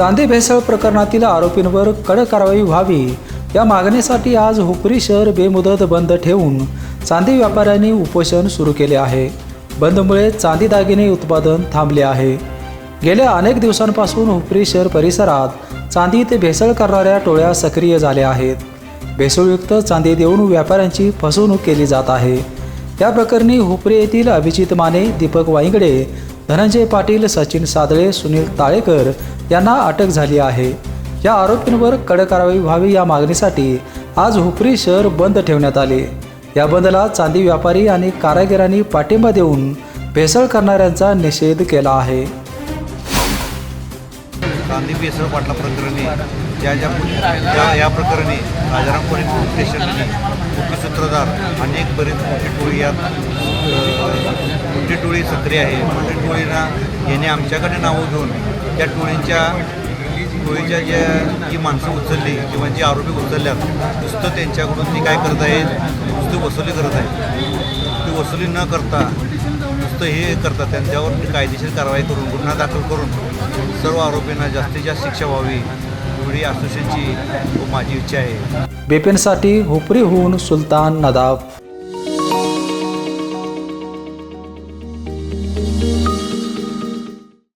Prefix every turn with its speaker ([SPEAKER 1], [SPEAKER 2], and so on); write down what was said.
[SPEAKER 1] चांदी भेसळ प्रकरणातील आरोपींवर कडक कारवाई व्हावी. या मागणीसाठी आज हुपरी शहर बेमुदत बंद ठेवून चांदी व्यापाऱ्यांनी उपोषण सुरू केले आहे. बंदमुळे चांदी दागिने उत्पादन थांबले आहे. गेल्या अनेक दिवसांपासून हुपरी शहर परिसरात चांदीत भेसळ करणाऱ्या टोळ्या सक्रिय झाल्या आहेत. भेसळयुक्त चांदी देऊन व्यापाऱ्यांची फसवणूक केली जात आहे. या प्रकरणी हुपरी येथील अभिजित माने दीपक वाईंगडे धनंजय पाटील सचिन सादळे सुनील ताळेकर यांना अटक झाली आहे. या आरोपींवर कडक कारवाई व्हावी या मागणीसाठी आज हुपरी शहर बंद ठेवण्यात आले. या बंदला चांदी व्यापारी आणि कारागिरांनी पाठिंबा देऊन भेसळ करणाऱ्यांचा निषेध केला आहे.
[SPEAKER 2] कांदी बेसळ पाटला प्रकरणी ज्या ज्या ज्या या प्रकरणी राजाराम पोलीस स्टेशनने मुख्य सूत्रधार अनेक बरेच मोठी टोळी यात मोठी टोळी सक्रिय आहे. मोठी टोळीना याने आमच्याकडे नावं घेऊन त्या टोळींच्या टोळीच्या ज्या जी माणसं उचलली किंवा जी आरोपी उचलल्यात नुसतं त्यांच्याकडून ती काय करत आहेत नुसती वसुली करत आहेत ती वसुली न करता नुसतं हे करतात त्यांच्यावर कायदेशीर कारवाई करून गुन्हा दाखल करून सर्व आरोपींना जास्तीत जास्त शिक्षा व्हावी एवढी असोसिएशनची माझी इच्छा आहे.
[SPEAKER 1] बेपेनसाठी हुपरी होऊन सुलतान नदाब